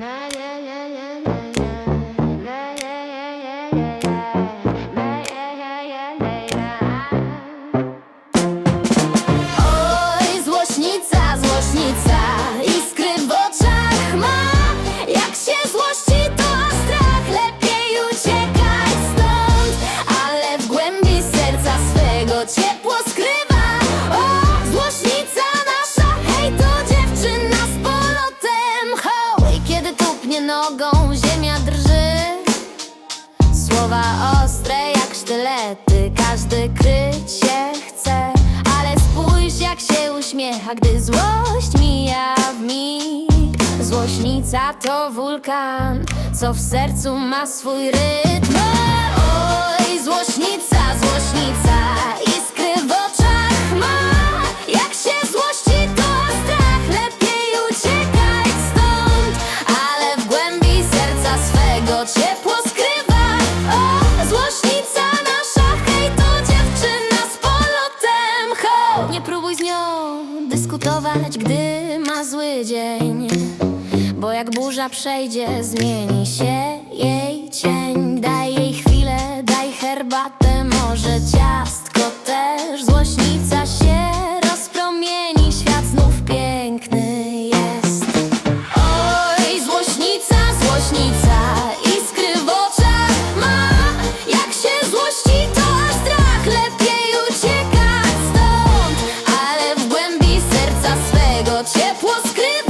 Oj, złośnica, złośnica nogą ziemia drży. Słowa ostre jak sztylety Każdy kryć się chce. Ale spójrz jak się uśmiecha Gdy złość mija w mig. Złośnica to wulkan Co w sercu ma swój rytm próbuj z nią dyskutować, gdy ma zły dzień. Bo jak burza przejdzie, zmieni się jej cień was given.